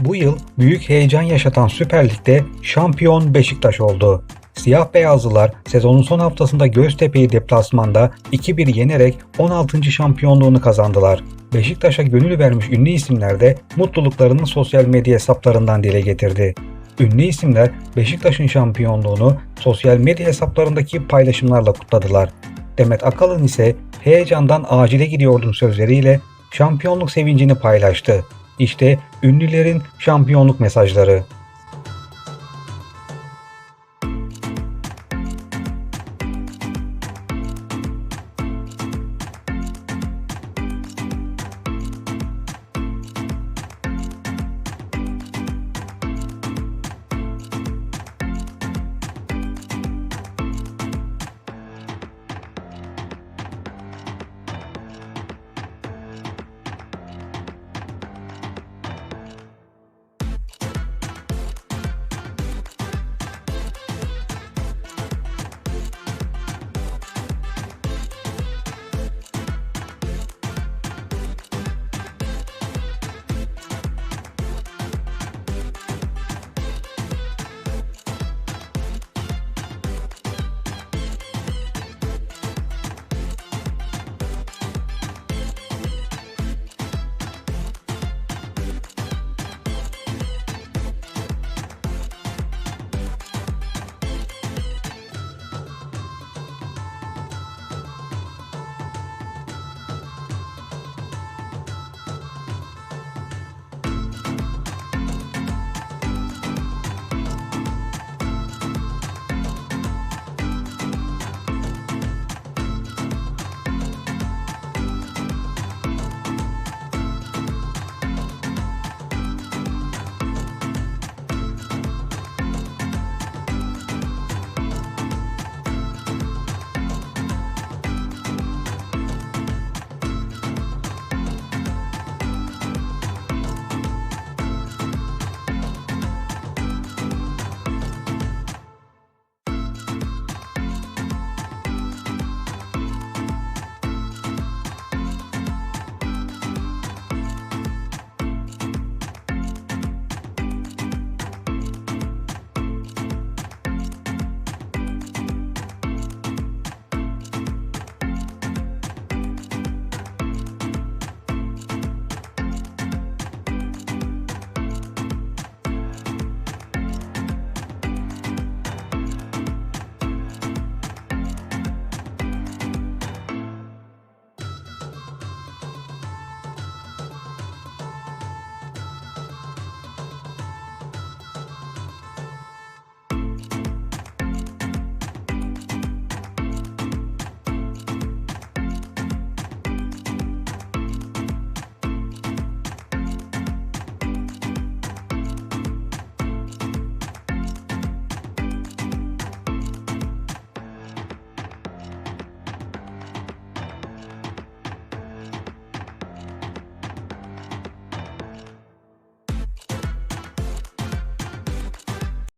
Bu yıl büyük heyecan yaşatan Süper Lig'de şampiyon Beşiktaş oldu. Siyah beyazlılar sezonun son haftasında Göztepe'yi deplasmanda 2-1 yenerek 16. şampiyonluğunu kazandılar. Beşiktaş'a gönül vermiş ünlü isimler de mutluluklarını sosyal medya hesaplarından dile getirdi. Ünlü isimler Beşiktaş'ın şampiyonluğunu sosyal medya hesaplarındaki paylaşımlarla kutladılar. Demet Akalın ise heyecandan acile gidiyordum sözleriyle şampiyonluk sevincini paylaştı. İşte ünlülerin şampiyonluk mesajları.